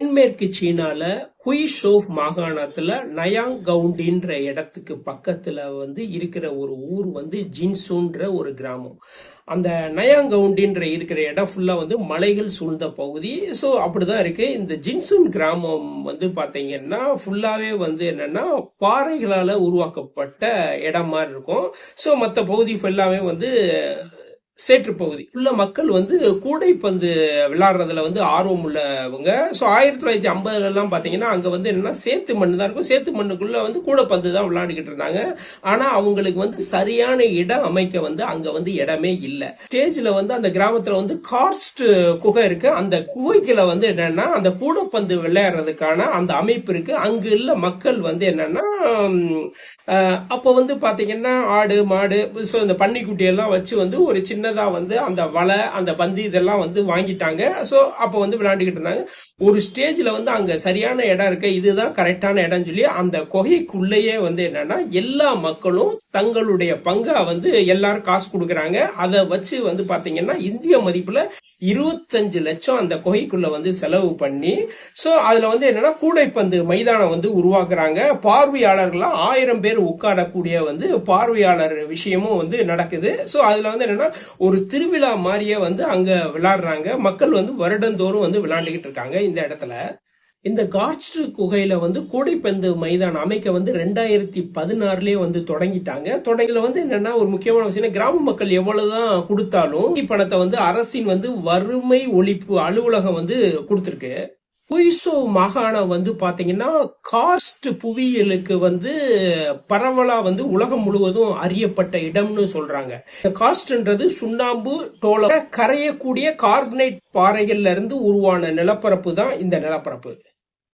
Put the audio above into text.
தென்மேற்கு சீனால குய்ஷோவ் மாகாணத்துல நயாங் கவுண்டின்ற இடத்துக்கு பக்கத்துல வந்து இருக்கிற ஒரு ஊர் வந்து ஜின்சூன்ற ஒரு கிராமம். அந்த நயாங் கவுண்டின்ற இருக்கிற இடம் ஃபுல்லா வந்து மலைகள் சூழ்ந்த பகுதி. ஸோ அப்படிதான் இருக்கு. இந்த ஜின்சூன் கிராமம் வந்து பாத்தீங்கன்னா ஃபுல்லாவே வந்து என்னன்னா பாறைகளால உருவாக்கப்பட்ட இடம் மாதிரி இருக்கும். ஸோ மற்ற பகுதி ஃபுல்லாவே வந்து சேற்று பகுதி உள்ள மக்கள் வந்து கூடைப்பந்து விளையாடுறதுல வந்து ஆர்வம் உள்ளவங்க. ஸோ ஆயிரத்தி தொள்ளாயிரத்தி ஐம்பதுல எல்லாம் அங்கே வந்து என்னன்னா சேத்து மண்ணு தான் இருக்கும். சேத்து மண்ணுக்குள்ள வந்து கூடைப்பந்து தான் விளையாடிக்கிட்டு இருந்தாங்க. ஆனால் அவங்களுக்கு வந்து சரியான இடம் அமைக்க வந்து அங்கே வந்து இடமே இல்லை. ஸ்டேஜில் வந்து அந்த கிராமத்தில் வந்து கார்ஸ்ட் குகை இருக்கு. அந்த குகைக்குள்ள வந்து என்னன்னா அந்த கூடைப்பந்து விளையாடுறதுக்கான அந்த அமைப்பு இருக்கு. அங்கு உள்ள மக்கள் வந்து என்னன்னா அப்போ வந்து பார்த்தீங்கன்னா ஆடு மாடு ஸோ இந்த பன்னிக்குட்டியெல்லாம் வச்சு வந்து ஒரு சின்ன சின்னதாக வந்து அந்த வலை அந்த பந்து இதெல்லாம் வந்து வாங்கிட்டாங்க. ஸோ அப்போ வந்து விளையாண்டுக்கிட்டு இருந்தாங்க. ஒரு ஸ்டேஜ்ல வந்து அங்க சரியான இடம் இருக்கு. இதுதான் கரெக்டான இடம் சொல்லி அந்த குகைக்குள்ளேயே வந்து என்னன்னா எல்லா மக்களும் தங்களுடைய பங்கா வந்து எல்லாரும் காசு கொடுக்குறாங்க. அதை வச்சு வந்து பாத்தீங்கன்னா இந்திய மதிப்புல இருபத்தஞ்சு லட்சம் அந்த குகைக்குள்ள வந்து செலவு பண்ணி சோ அதுல வந்து என்னன்னா கூடைப்பந்து மைதானம் வந்து உருவாக்குறாங்க. பார்வையாளர்கள்லாம் ஆயிரம் பேர் உட்காரக்கூடிய வந்து பார்வையாளர் விஷயமும் வந்து நடக்குது. சோ அதுல வந்து என்னன்னா ஒரு திருவிழா மாதிரியே வந்து அங்க விளையாடுறாங்க மக்கள் வந்து வருடந்தோறும் வந்து விளையாண்டுகிட்டு இருக்காங்க இந்த இடத்துல. இந்த காட்ஸ்ட் குகையில வந்து கூடைப்பந்து மைதானம் அமைக்க வந்து ரெண்டாயிரத்தி பதினாறுலயே வந்து தொடங்கிட்டாங்க. தொடங்கல வந்து என்னன்னா ஒரு முக்கியமான விஷயம் கிராம மக்கள் எவ்வளவுதான் கொடுத்தாலும் பணத்தை வந்து அரசின் வந்து வறுமை ஒழிப்பு அலுவலகம் வந்து கொடுத்திருக்கு. குயிசோ மாகாணம் வந்து பாத்தீங்கன்னா காஸ்ட் புவியியலுக்கு வந்து பரவலா வந்து உலகம் முழுவதும் அறியப்பட்ட இடம்னு சொல்றாங்க. காஸ்ட்ன்றது சுண்ணாம்பு டோல கரையக்கூடிய கார்பனேட் பாறைகள்ல இருந்து உருவான நிலப்பரப்பு தான் இந்த நிலப்பரப்பு.